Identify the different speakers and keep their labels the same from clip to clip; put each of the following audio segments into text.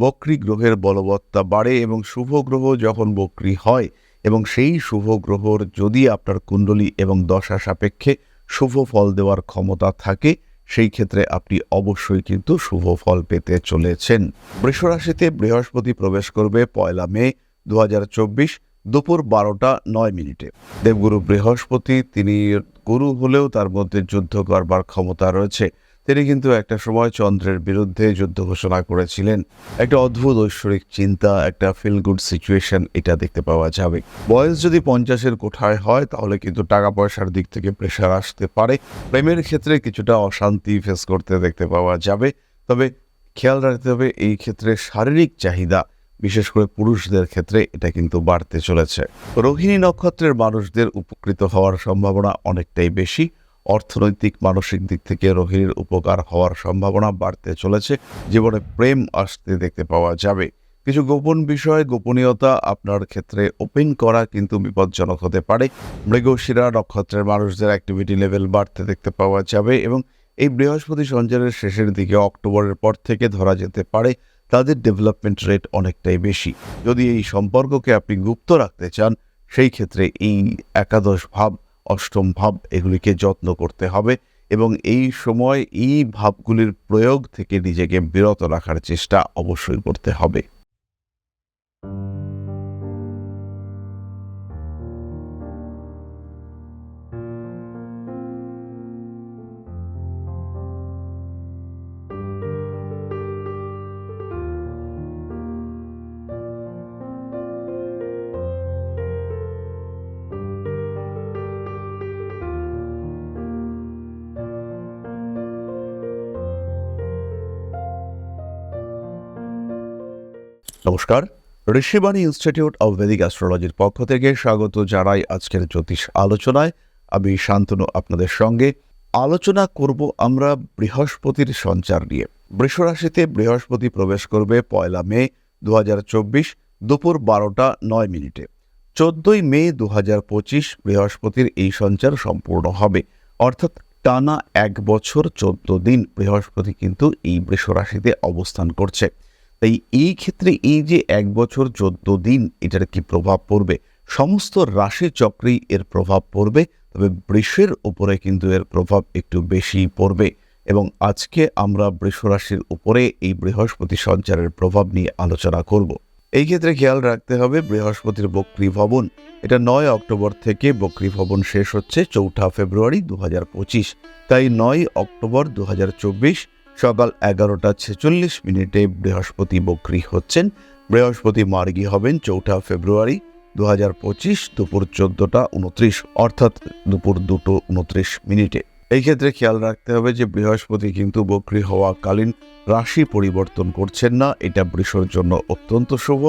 Speaker 1: বক্রী গ্রহের বলবত্তা বাড়ে এবং শুভ গ্রহ যখন বক্রী হয় এবং সেই শুভ গ্রহর যদি আপনার কুণ্ডলী এবং দশা সাপেক্ষে শুভ ফল দেওয়ার ক্ষমতা থাকে, সেই ক্ষেত্রে আপনি অবশ্যই কিন্তু শুভ ফল পেতে চলেছেন। বৃষরাশিতে বৃহস্পতি প্রবেশ করবে পয়লা মে দু হাজার চব্বিশ দুপুর বারোটা নয় মিনিটে। দেবগুরু বৃহস্পতি, তিনি গুরু হলেও তার মধ্যে যুদ্ধ করবার ক্ষমতা রয়েছে। তিনি কিন্তু একটা সময় চন্দ্রের বিরুদ্ধে যুদ্ধ ঘোষণা করেছিলেন। একটা অদ্ভুত ঐশ্বরিক চিন্তা, একটা ফিল গুড সিচুয়েশন এটা দেখতে পাওয়া যাবে। বয়স যদি পঞ্চাশের কোঠায় হয়, তাহলে কিন্তু টাকা পয়সার দিক থেকে প্রেশার আসতে পারে। প্রেমের ক্ষেত্রে কিছুটা অশান্তি ফেস করতে দেখতে পাওয়া যাবে। তবে খেয়াল রাখতে হবে, এই ক্ষেত্রে শারীরিক চাহিদা, বিশেষ করে পুরুষদের ক্ষেত্রে এটা কিন্তু বাড়তে চলেছে। রোহিণী নক্ষত্রের মানুষদের উপকৃত হওয়ার সম্ভাবনা অনেকটাই বেশি। অর্থনৈতিক, মানসিক দিক থেকে রোহিণীর উপকার হওয়ার সম্ভাবনা বাড়তে চলেছে। জীবনে প্রেম আসতে দেখতে পাওয়া যাবে। কিছু গোপন বিষয়, গোপনীয়তা আপনার ক্ষেত্রে ওপেন করা কিন্তু বিপজ্জনক হতে পারে। মৃগশিরা, নক্ষত্রের মানুষদের অ্যাক্টিভিটি লেভেল বাড়তে দেখতে পাওয়া যাবে এবং এই বৃহস্পতি সঞ্চারের শেষের দিকে অক্টোবরের পর থেকে ধরা যেতে পারে। তাদের ডেভেলপমেন্ট রেট অনেকটাই বেশি। যদি এই সম্পর্ককে আপনি গুপ্ত রাখতে চান, সেই ক্ষেত্রে এই একাদশ ভাব অষ্টম ভাব এগুলিকে যত্ন করতে হবে এবং এই সময় এই ভাবগুলির প্রয়োগ থেকে নিজেকে বিরত রাখার চেষ্টা অবশ্যই করতে হবে। নমস্কার। ঋষিবাণী ইনস্টিটিউট অব ভেদিক অ্যাস্ট্রোলজির পক্ষ থেকে স্বাগত জানাই আজকের জ্যোতিষ আলোচনায়। আমি শান্তনু আপনাদের সঙ্গে। আলোচনা করব আমরা বৃহস্পতির সঞ্চার নিয়ে। বৃষরাশিতে বৃহস্পতি প্রবেশ করবে পয়লা মে দু হাজার চব্বিশ দুপুর বারোটা নয় মিনিটে। চোদ্দই মে দু বৃহস্পতির এই সঞ্চার সম্পূর্ণ হবে। অর্থাৎ টানা এক বছর চোদ্দ দিন বৃহস্পতি কিন্তু এই বৃষরাশিতে অবস্থান করছে। তাই এই ক্ষেত্রে এই যে এক বছর চোদ্দ দিন, এটার কি প্রভাব পড়বে? সমস্ত রাশি চক্রেই এর প্রভাব পড়বে, তবে বৃষের উপরে কিন্তু এর প্রভাব একটু বেশি পড়বে। এবং আজকে আমরা বৃষ রাশির উপরে এই বৃহস্পতি সঞ্চারের প্রভাব নিয়ে আলোচনা করব। এই ক্ষেত্রে খেয়াল রাখতে হবে, বৃহস্পতির বক্রী ভবন এটা নয় অক্টোবর থেকে বক্রী ভবন শেষ হচ্ছে চৌঠা ফেব্রুয়ারি দু হাজার পঁচিশ। তাই নয় অক্টোবর দু হাজার চব্বিশ সকাল এগারোটা ছেচল্লিশ মিনিটে বৃহস্পতি বক্রী হচ্ছেন। বৃহস্পতি মার্গী হবেন চৌঠা ফেব্রুয়ারি দু হাজার পঁচিশ দুপুর চোদ্দোটা উনত্রিশ, অর্থাৎ দুপুর দুটো উনত্রিশ মিনিটে। এই ক্ষেত্রে খেয়াল রাখতে হবে যে বৃহস্পতি কিন্তু বক্রী হওয়াকালীন রাশি পরিবর্তন করছেন না। এটা বৃষর জন্য অত্যন্ত শুভ।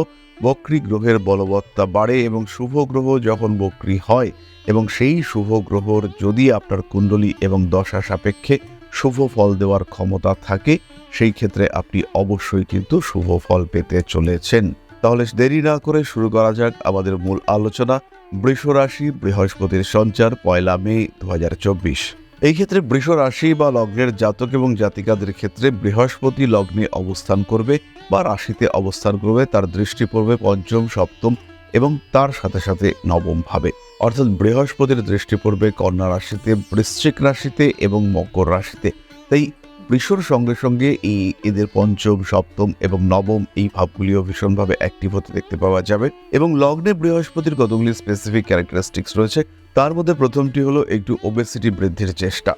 Speaker 1: বক্রী গ্রহের বলবত্তা বাড়ে এবং শুভ গ্রহ যখন বক্রী হয় এবং সেই শুভ গ্রহর যদি আপনার কুণ্ডলী এবং দশা সাপেক্ষে শুভ ফল দেওয়ার ক্ষমতা থাকে, সেই ক্ষেত্রে আপনি অবশ্যই কিন্তু শুভ ফল পেতে চলেছেন। তাহলে দেরি না করে শুরু করা যাক আমাদের মূল আলোচনা। বৃষ রাশি বৃহস্পতির সঞ্চার পয়লা মে দু হাজার চব্বিশ। এই ক্ষেত্রে বৃষ রাশি বা লগ্নের জাতক এবং জাতিকাদের ক্ষেত্রে বৃহস্পতি লগ্নে অবস্থান করবে বা রাশিতে অবস্থান করবে, তার দৃষ্টি পড়বে পঞ্চম, সপ্তম এবং তার সাথে সাথে নবম ভাবে। অর্থাৎ বৃহস্পতির দৃষ্টি পড়বে কন্যা রাশিতে, বৃশ্চিক রাশিতে এবং মকর রাশিতে। তাই বৃষর সঙ্গে সঙ্গে এই এদের পঞ্চম, সপ্তম এবং নবম এই ভাবগুলিও ভীষণভাবে অ্যাক্টিভ হতে দেখতে পাওয়া যাবে। এবং লগ্নে বৃহস্পতির কতগুলি স্পেসিফিক ক্যারেক্টারিস্টিক্স রয়েছে, তার মধ্যে প্রথমটি হলো একটু ওবেসিটি বৃদ্ধির চেষ্টা।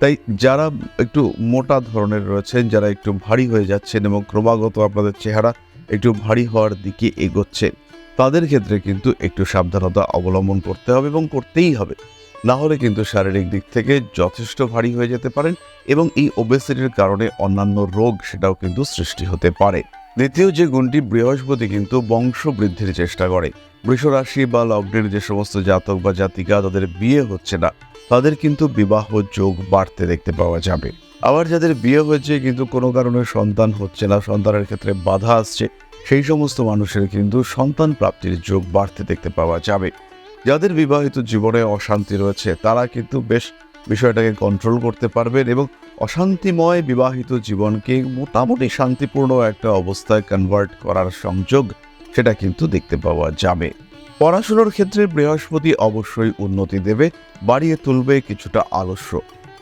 Speaker 1: তাই যারা একটু মোটা ধরনের রয়েছেন, যারা একটু ভারী হয়ে যাচ্ছেন এবং ক্রমাগত আপনাদের চেহারা একটু ভারী হওয়ার দিকে এগোচ্ছে তাদের ক্ষেত্রে কিন্তু একটু সাবধানতা অবলম্বন করতে হবে এবং করতেই হবে। না হলে কিন্তু শারীরিক দিক থেকে যথেষ্ট ভারী হয়ে যেতে পারেন এবং এই ওবেসিটির কারণে অন্যান্য রোগ সেটাও কিন্তু সৃষ্টি হতে পারে। দ্বিতীয় যে গুণটি বৃহস্পতি কিন্তু বংশ বৃদ্ধির চেষ্টা করে। বৃষরাশি বা লগ্নের যে সমস্ত জাতক বা জাতিকা তাদের বিয়ে হচ্ছে না, তাদের কিন্তু বিবাহ যোগ বাড়তে দেখতে পাওয়া যাবে। আবার যাদের বিয়ে হয়েছে কিন্তু কোনো কারণে সন্তান হচ্ছে না, সন্তানের ক্ষেত্রে বাধা আসছে সেই সমস্ত মানুষের কিন্তু সন্তান প্রাপ্তির যোগ বাড়তে দেখতে পাওয়া যাবে। যাদের বিবাহিত জীবনে অশান্তি রয়েছে, তারা কিন্তু বেশ বিষয়টাকে কন্ট্রোল করতে পারবেন এবং অশান্তিময় বিবাহিত জীবনকে মোটামুটি শান্তিপূর্ণ একটা অবস্থায় কনভার্ট করার সংযোগ সেটা কিন্তু দেখতে পাওয়া যাবে। পড়াশুনোর ক্ষেত্রে বৃহস্পতি অবশ্যই উন্নতি দেবে, বাড়িয়ে তুলবে কিছুটা আলস্য।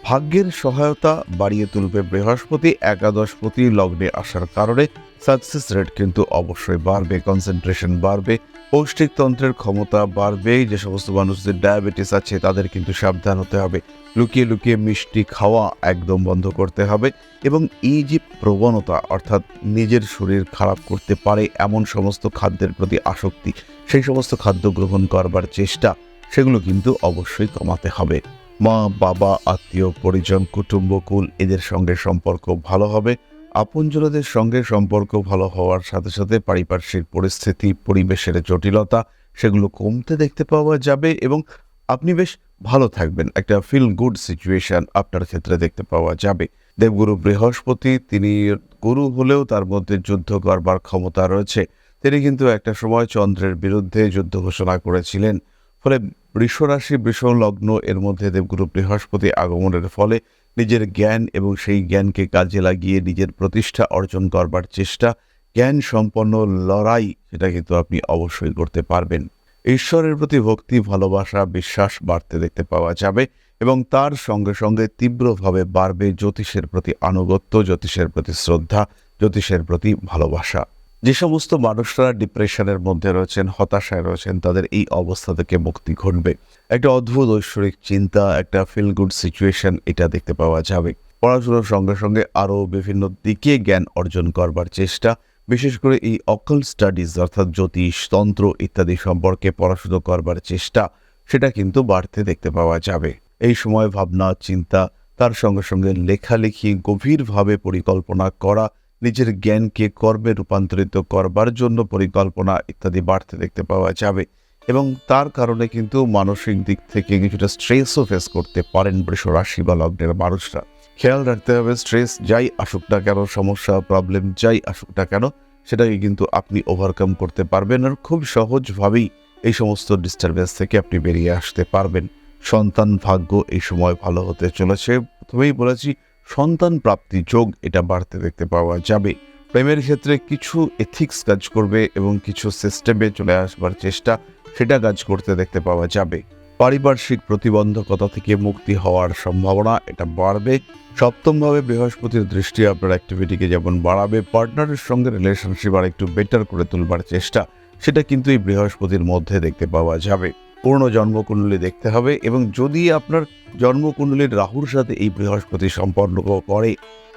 Speaker 1: ভাগ্যের সহায়তা বাড়িয়ে তুলবে বৃহস্পতি একাদশপতি লগ্নে আসার কারণে সাকসেস রেট কিন্তু অবশ্যই বাড়বে কনসেন্ট্রেশন বাড়বে পৌষ্টিকতন্ত্রের ক্ষমতা বাড়বে, যে সমস্ত মানুষদের ডায়াবেটিস আছে তাদের কিন্তু সাবধান হতে হবে। লুকিয়ে লুকিয়ে মিষ্টি খাওয়া একদম বন্ধ করতে হবে এবং এই যে প্রবণতা, অর্থাৎ নিজের শরীর খারাপ করতে পারে এমন সমস্ত খাদ্যের প্রতি আসক্তি, সেই সমস্ত খাদ্য গ্রহণ করবার চেষ্টা, সেগুলো কিন্তু অবশ্যই কমাতে হবে। মা, বাবা, আত্মীয়, পরিজন কুটুম্বকুল এদের সঙ্গে সম্পর্ক ভালো হবে। আপনজনদের সঙ্গে সম্পর্ক ভালো হওয়ার সাথে সাথে পারিপার্শ্বিক পরিস্থিতি, পরিবেশের জটিলতা, সেগুলো কমতে দেখতে পাওয়া যাবে এবং আপনি বেশ ভালো থাকবেন। একটা ফিল গুড সিচুয়েশন আপনার ক্ষেত্রে দেখতে পাওয়া যাবে। দেবগুরু বৃহস্পতি, তিনি গুরু হলেও তার মধ্যে যুদ্ধ করবার ক্ষমতা রয়েছে। তিনি কিন্তু একটা সময় চন্দ্রের বিরুদ্ধে যুদ্ধ ঘোষণা করেছিলেন। ফলে বৃষরাশি বৃষ লগ্ন এর মধ্যে দেবগুরু বৃহস্পতি আগমনের ফলে নিজের জ্ঞান এবং সেই জ্ঞানকে কাজে লাগিয়ে নিজের প্রতিষ্ঠা অর্জন করবার চেষ্টা জ্ঞান সম্পন্ন লড়াই, সেটা কিন্তু আপনি অবশ্যই করতে পারবেন। ঈশ্বরের প্রতি ভক্তি, ভালোবাসা, বিশ্বাস বাড়তে দেখতে পাওয়া যাবে এবং তার সঙ্গে সঙ্গে তীব্রভাবে বাড়বে জ্যোতিষের প্রতি আনুগত্য, জ্যোতিষের প্রতি শ্রদ্ধা, জ্যোতিষের প্রতি ভালোবাসা। যে সমস্ত মানুষরা ডিপ্রেশনের মধ্যে রয়েছেন, হতাশায় রয়েছেন, তাদের এই অবস্থা থেকে মুক্তি ঘটবে। একটা অদ্ভুত ঐশ্বরিক চিন্তা, একটা ফিল গুড সিচুয়েশন এটা দেখতে পাওয়া যাবে। পড়াশোনার সঙ্গে সঙ্গে আরও বিভিন্ন দিকে জ্ঞান অর্জন করবার চেষ্টা, বিশেষ করে এই অকল স্টাডিজ অর্থাৎ জ্যোতিষ, তন্ত্র ইত্যাদি সম্পর্কে পড়াশুনো করবার চেষ্টা, সেটা কিন্তু বাড়তে দেখতে পাওয়া যাবে। এই সময় ভাবনা, চিন্তা, তার সঙ্গে সঙ্গে লেখালেখি গভীরভাবে পরিকল্পনা করা নিজের জ্ঞানকে কর্মে রূপান্তরিত করবার জন্য পরিকল্পনা ইত্যাদি বাড়তে দেখতে পাওয়া যাবে এবং তার কারণে কিন্তু মানসিক দিক থেকে কিছুটা স্ট্রেসও ফেস করতে পারেন বৃষ রাশি বা লগ্নের মানুষরা। খেয়াল রাখতে হবে স্ট্রেস যাই আসুক না কেন, সমস্যা প্রবলেম যাই আসুক না কেন, সেটাকে কিন্তু আপনি ওভারকাম করতে পারবেন আর খুব সহজভাবেই এই সমস্ত ডিস্টারবেন্স থেকে আপনি বেরিয়ে আসতে পারবেন। সন্তান ভাগ্য এই সময় ভালো হতে চলেছে। প্রথমেই বলেছি সন্তান প্রাপ্তি যোগ এটা বাড়তে দেখতে পাওয়া যাবে। প্রেমের ক্ষেত্রে কিছু এথিক্স কাজ করবে এবং কিছু সিস্টেমে চলে আসবার চেষ্টা সেটা কাজ করতে দেখতে পাওয়া যাবে। পারিপার্শ্বিক প্রতিবন্ধকতা থেকে মুক্তি হওয়ার সম্ভাবনা এটা বাড়বে। সপ্তমভাবে বৃহস্পতির দৃষ্টি আপনার অ্যাক্টিভিটিকে যেমন বাড়াবে পার্টনারের সঙ্গে রিলেশনশিপ আর একটু বেটার করে তুলবার চেষ্টা, সেটা কিন্তু এই বৃহস্পতির মধ্যে দেখতে পাওয়া যাবে। পূর্ণ জন্মকুণ্ডলী দেখতে হবে এবং যদি আপনার জন্মকুণ্ডলীর রাহুর সাথে এই বৃহস্পতি সম্পন্ন করে,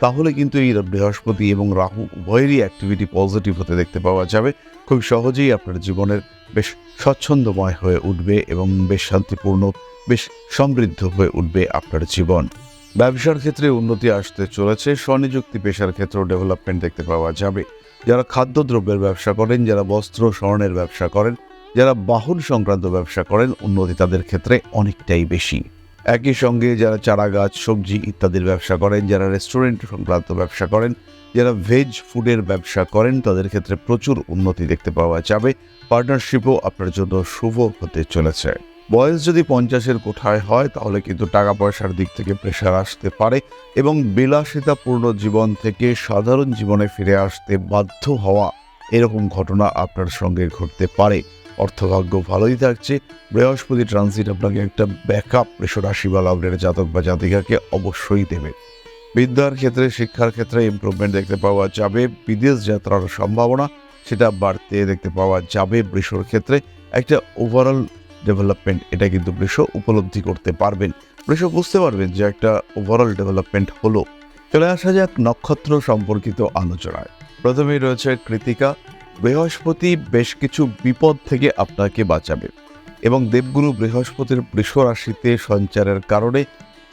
Speaker 1: তাহলে কিন্তু এই বৃহস্পতি এবং রাহু উভয়েরই অ্যাক্টিভিটি পজিটিভ হতে দেখতে পাওয়া যাবে। খুব সহজেই আপনার জীবনের বেশ স্বচ্ছন্দময় হয়ে উঠবে এবং বেশ শান্তিপূর্ণ, বেশ সমৃদ্ধ হয়ে উঠবে আপনার জীবন। ব্যবসার ক্ষেত্রে উন্নতি আসতে চলেছে, স্বনিযুক্তি পেশার ক্ষেত্রেও ডেভেলপমেন্ট দেখতে পাওয়া যাবে। যারা খাদ্যদ্রব্যের ব্যবসা করেন, যারা বস্ত্র, স্বর্ণের ব্যবসা করেন যারা বাহন সংক্রান্ত ব্যবসা করেন, উন্নতি তাদের ক্ষেত্রে অনেকটাই বেশি। একই সঙ্গে যারা চারা গাছ সবজি ইত্যাদির ব্যবসা করেন, যারা রেস্টুরেন্ট সংক্রান্ত ব্যবসা করেন, যারা ভেজ ফুডের ব্যবসা করেন, তাদের ক্ষেত্রে প্রচুর উন্নতি দেখতে পাওয়া যাবে। পার্টনারশিপও আপনার জন্য শুভ হতে চলেছে। বয়স যদি পঞ্চাশের কোঠায় হয়, তাহলে কিন্তু টাকা পয়সার দিক থেকে প্রেশার আসতে পারে এবং বিলাসিতাপূর্ণ জীবন থেকে সাধারণ জীবনে ফিরে আসতে বাধ্য হওয়া এরকম ঘটনা আপনার সঙ্গে ঘটতে পারে। অর্থভাগ্য ভালোই থাকছে। বৃহস্পতি ট্রানজিট আপনাকে একটা ব্যাকআপ রাশি বা লগ্নের জাতক বা জাতিকাকে অবশ্যই দেবে। বিদ্যার ক্ষেত্রে, শিক্ষার ক্ষেত্রে ইমপ্রুভমেন্ট দেখতে পাওয়া যাবে। বিদেশ যাত্রার সম্ভাবনা সেটা বাড়তে দেখতে পাওয়া যাবে বৃষর ক্ষেত্রে। একটা ওভারঅল ডেভেলপমেন্ট এটা কিন্তু বৃষ উপলব্ধি করতে পারবেন। বৃষ বুঝতে পারবেন যে একটা ওভারঅল ডেভেলপমেন্ট হলো। চলে আসা যাক নক্ষত্র সম্পর্কিত আলোচনায়। প্রথমেই রয়েছে কৃতিকা। বৃহস্পতি বেশ কিছু বিপদ থেকে আপনাকে বাঁচাবে এবং দেবগুরু বৃহস্পতির বৃষ রাশিতে সঞ্চারের কারণে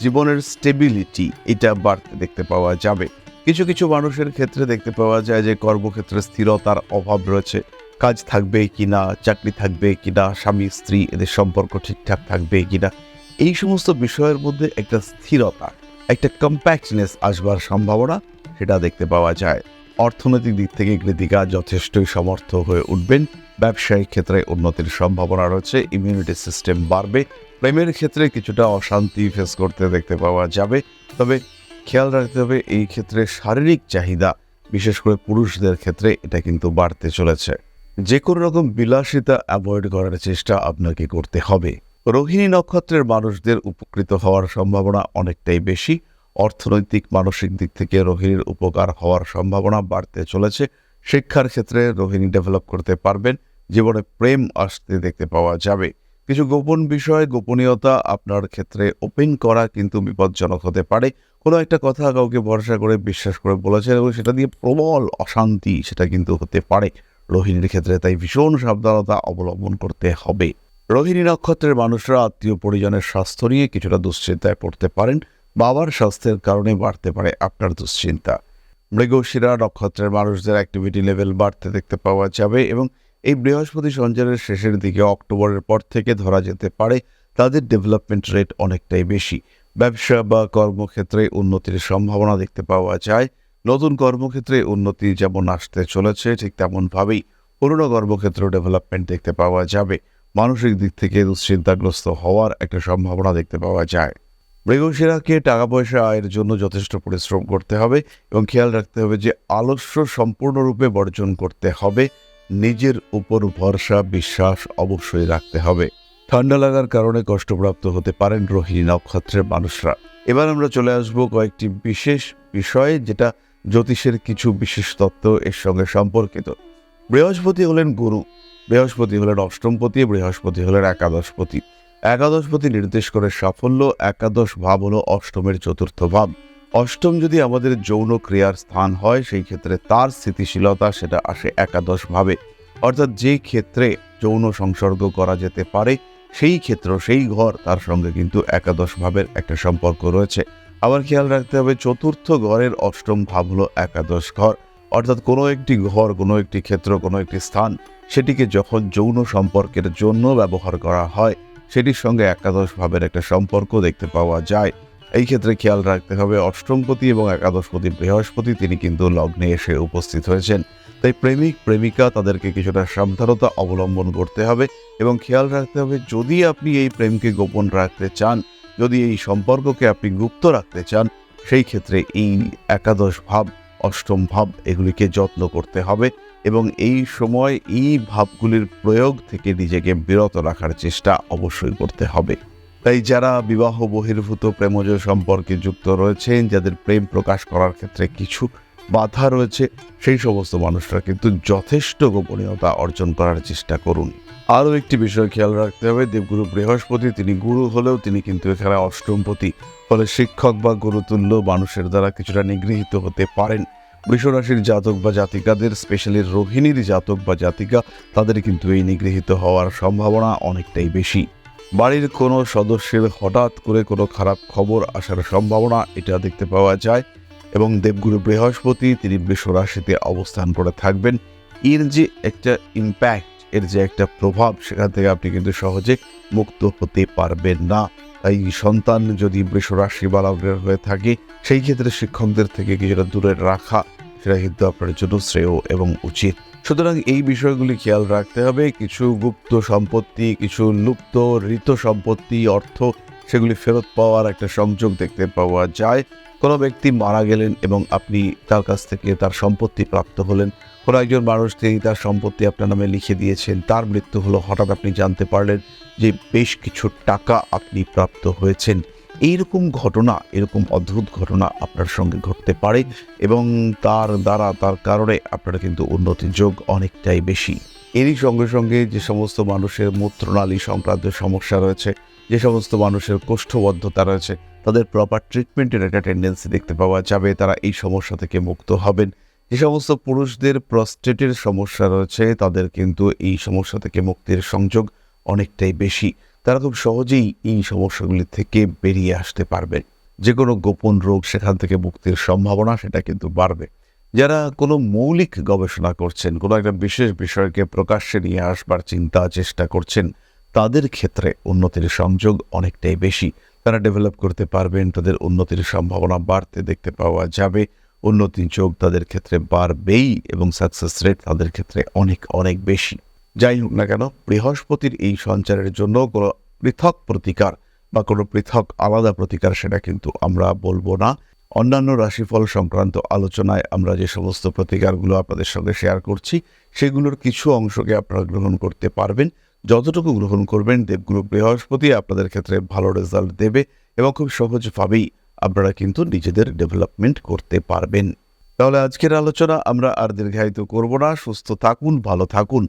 Speaker 1: জীবনের স্টেবিলিটি এটা বাড়তে দেখতে পাওয়া যাবে। কিছু কিছু মানুষের ক্ষেত্রে দেখতে পাওয়া যায় যে কর্মক্ষেত্রে স্থিরতার অভাব রয়েছে। কাজ থাকবে কিনা, চাকরি থাকবে কি না স্বামী, স্ত্রী, এদের সম্পর্ক ঠিকঠাক থাকবে কি না এই সমস্ত বিষয়ের মধ্যে একটা স্থিরতা, একটা কম্প্যাক্টনেস আসবার সম্ভাবনা সেটা দেখতে পাওয়া যায়। অর্থনৈতিক দিক থেকে কৃতিকা যথেষ্টই সমর্থ হয়ে উঠবেন। ব্যবসায়িক ক্ষেত্রে উন্নতির সম্ভাবনা রয়েছে ইমিউনিটি সিস্টেম বাড়বে, প্রেমের ক্ষেত্রে কিছুটা অশান্তি ফেস করতে দেখতে পাওয়া যাবে। তবে খেয়াল রাখতে হবে, এই ক্ষেত্রে শারীরিক চাহিদা, বিশেষ করে পুরুষদের ক্ষেত্রে এটা কিন্তু বাড়তে চলেছে। যে কোনো রকম বিলাসিতা অ্যাভয়েড করার চেষ্টা আপনাকে করতে হবে। রোহিণী নক্ষত্রের মানুষদের উপকৃত হওয়ার সম্ভাবনা অনেকটাই বেশি। অর্থনৈতিক, মানসিক দিক থেকে রোহিণীর উপকার হওয়ার সম্ভাবনা বাড়তে চলেছে। শিক্ষার ক্ষেত্রে রোহিণী ডেভেলপ করতে পারবেন। জীবনে প্রেম আসতে দেখতে পাওয়া যাবে। কিছু গোপন বিষয়, গোপনীয়তা আপনার ক্ষেত্রে ওপেন করা কিন্তু বিপজ্জনক হতে পারে। কোনো একটা কথা কাউকে ভরসা করে বিশ্বাস করে বলেছেন এবং সেটা দিয়ে প্রবল অশান্তি সেটা কিন্তু হতে পারে। রোহিণীর ক্ষেত্রে তাই ভীষণ সাবধানতা অবলম্বন করতে হবে। রোহিণী নক্ষত্রের মানুষরা, আত্মীয় পরিজনের স্বাস্থ্য নিয়ে কিছুটা দুশ্চিন্তায় পড়তে পারেন। বাবার স্বাস্থ্যের কারণে বাড়তে পারে আপনার দুশ্চিন্তা। মৃগশিরা, নক্ষত্রের মানুষদের অ্যাক্টিভিটি লেভেল বাড়তে দেখতে পাওয়া যাবে এবং এই বৃহস্পতি সঞ্চারের শেষের দিকে অক্টোবরের পর থেকে ধরা যেতে পারে, তাদের ডেভেলপমেন্ট রেট অনেকটাই বেশি। ব্যবসা বা কর্মক্ষেত্রে উন্নতির সম্ভাবনা দেখতে পাওয়া যায়। নতুন কর্মক্ষেত্রে উন্নতি যেমন আসতে চলেছে, ঠিক তেমনভাবেই পুরনো কর্মক্ষেত্র ডেভেলপমেন্ট দেখতে পাওয়া যাবে। মানসিক দিক থেকে দুশ্চিন্তাগ্রস্ত হওয়ার একটা সম্ভাবনা দেখতে পাওয়া যায়। মৃগশিরাকে টাকা পয়সা আয়ের জন্য যথেষ্ট পরিশ্রম করতে হবে এবং খেয়াল রাখতে হবে যে আলস্য সম্পূর্ণরূপে বর্জন করতে হবে। নিজের উপর ভরসা, বিশ্বাস অবশ্যই রাখতে হবে। ঠান্ডা লাগার কারণে কষ্টপ্রাপ্ত হতে পারেন রোহিণী নক্ষত্রের মানুষরা। এবার আমরা চলে আসব কয়েকটি বিশেষ বিষয়ে যেটা জ্যোতিষের কিছু বিশেষ তত্ত্ব এর সঙ্গে সম্পর্কিত। বৃহস্পতি হলেন গুরু, বৃহস্পতি হলেন অষ্টমপতি, বৃহস্পতি হলেন একাদশপতি। একাদশপতি নির্দেশ করে সাফল্য, একাদশ ভাব হলো অষ্টমের চতুর্থ ভাব। অষ্টম যদি আমাদের যৌন ক্রিয়ার স্থান হয়, সেই ক্ষেত্রে তার স্থিতিশীলতা সেটা আসে একাদশ ভাবে। অর্থাৎ যে ক্ষেত্রে যৌন সংসর্গ করা যেতে পারে, সেই ক্ষেত্র, সেই ঘর, তার সঙ্গে কিন্তু একাদশ ভাবের একটা সম্পর্ক রয়েছে। আবার খেয়াল রাখতে হবে, চতুর্থ ঘরের অষ্টম ভাব হলো একাদশ ঘর। অর্থাৎ কোনো একটি ঘর, কোনো একটি ক্ষেত্র, কোনো একটি স্থান, সেটিকে যখন যৌন সম্পর্কের জন্য ব্যবহার করা হয় সেটির সঙ্গে একাদশ ভাবের একটা সম্পর্ক দেখতে পাওয়া যায়। এই ক্ষেত্রে খেয়াল রাখতে হবে, অষ্টমপতি এবং একাদশপতি বৃহস্পতি তিনি কিন্তু লগ্নে এসে উপস্থিত হয়েছেন। তাই প্রেমিক, প্রেমিকা তাদেরকে কিছুটা সাবধানতা অবলম্বন করতে হবে এবং খেয়াল রাখতে হবে, যদি আপনি এই প্রেমকে গোপন রাখতে চান, যদি এই সম্পর্ককে আপনি গুপ্ত রাখতে চান, সেই ক্ষেত্রে এই একাদশ ভাব, অষ্টম ভাব এগুলিকে যত্ন করতে হবে। এবং এই সময় এই ভাবগুলির প্রয়োগ থেকে নিজেকে বিরত রাখার চেষ্টা অবশ্যই করতে হবে। তাই যারা বিবাহ বহির্ভূত, প্রেমজ সম্পর্কে যুক্ত রয়েছেন, যাদের প্রেম প্রকাশ করার ক্ষেত্রে কিছু বাধা রয়েছে, সেই সমস্ত মানুষরা কিন্তু যথেষ্ট গোপনীয়তা অর্জন করার চেষ্টা করুন। আরও একটি বিষয় খেয়াল রাখতে হবে, দেবগুরু বৃহস্পতি, তিনি গুরু হলেও তিনি কিন্তু এখানে অষ্টমপতি। ফলে শিক্ষক বা গুরুতুল্য মানুষের দ্বারা কিছুটা নিগৃহীত হতে পারেন। বৃষরাশির জাতক বা জাতিকাদের স্পেশালি রোহিণীর জাতক বা জাতিকা, তাদের কিন্তু এই নিগৃহীত হওয়ার সম্ভাবনা অনেকটাই বেশি। বাড়ির কোনো সদস্যের হঠাৎ করে কোনো খারাপ খবর আসার সম্ভাবনা এটা দেখতে পাওয়া যায় এবং দেবগুরু বৃহস্পতি, তিনি বৃষরাশিতে অবস্থান করে থাকবেন। এর যে একটা ইম্প্যাক্ট এর যে একটা প্রভাব, সেখান থেকে আপনি কিন্তু সহজে মুক্ত হতে পারবেন না। তাই সন্তান যদি বৃষরাশি বা হয়ে থাকে, সেই ক্ষেত্রে শিক্ষকদের থেকে কিছুটা দূরে রাখা সেটা কিন্তু আপনার জন্য শ্রেয় এবং উচিত। সুতরাং এই বিষয়গুলি খেয়াল রাখতে হবে। কিছু গুপ্ত সম্পত্তি, কিছু লুপ্ত ঋত সম্পত্তি, অর্থ, সেগুলি ফেরত পাওয়ার একটা সংযোগ দেখতে পাওয়া যায়। কোনো ব্যক্তি মারা গেলেন এবং আপনি তার কাছ থেকে তার সম্পত্তি প্রাপ্ত হলেন। কোনো একজন মানুষ তিনি তার সম্পত্তি আপনার নামে লিখে দিয়েছেন। তার মৃত্যু হলো হঠাৎ আপনি জানতে পারলেন যে বেশ কিছু টাকা আপনি প্রাপ্ত হয়েছেন। এইরকম ঘটনা, এরকম অদ্ভুত ঘটনা আপনার সঙ্গে ঘটতে পারে এবং তার দ্বারা, তার কারণে আপনার কিন্তু উন্নতির যোগ অনেকটাই বেশি। এরই সঙ্গে সঙ্গে যে সমস্ত মানুষের মূত্রনালী সংক্রান্ত সমস্যা রয়েছে, যে সমস্ত মানুষের কোষ্ঠবদ্ধতা রয়েছে, তাদের প্রপার ট্রিটমেন্টের একটা টেন্ডেন্সি দেখতে পাওয়া যাবে, তারা এই সমস্যা থেকে মুক্ত হবেন। যে সমস্ত পুরুষদের প্রস্টেটের সমস্যা রয়েছে, তাদের কিন্তু এই সমস্যা থেকে মুক্তির সংযোগ অনেকটাই বেশি। তারা খুব সহজেই এই সমস্যাগুলি থেকে বেরিয়ে আসতে পারবে। যে কোনো গোপন রোগ সেখান থেকে মুক্তির সম্ভাবনা সেটা কিন্তু বাড়বে। যারা কোনো মৌলিক গবেষণা করছেন, কোনো একটা বিশেষ বিষয়কে প্রকাশ্যে নিয়ে আসবার চিন্তা, চেষ্টা করছেন, তাদের ক্ষেত্রে উন্নতির সংযোগ অনেকটাই বেশি। তারা ডেভেলপ করতে পারবেন, তাদের উন্নতির সম্ভাবনা বাড়তে দেখতে পাওয়া যাবে। উন্নতির যোগ তাদের ক্ষেত্রে বাড়বেই এবং সাকসেস রেট তাদের ক্ষেত্রে অনেক অনেক বেশি। যাই হোক না কেন, বৃহস্পতির এই সঞ্চারের জন্য কোনো পৃথক প্রতিকার বা কোনো পৃথক আলাদা প্রতিকার সেটা কিন্তু আমরা বলব না। অন্যান্য রাশিফল সংক্রান্ত আলোচনায় আমরা যে সমস্ত প্রতিকারগুলো আপনাদের সঙ্গে শেয়ার করছি, সেগুলোর কিছু অংশকে আপনারা গ্রহণ করতে পারবেন। যতটুকু গ্রহণ করবেন, দেবগুরু বৃহস্পতি আপনাদের ক্ষেত্রে ভালো রেজাল্ট দেবে এবং খুব সহজভাবেই আপনারা কিন্তু নিজেদের ডেভেলপমেন্ট করতে পারবেন। তাহলে আজকের আলোচনা আমরা আর দীর্ঘায়িত করব না। সুস্থ থাকুন, ভালো থাকুন।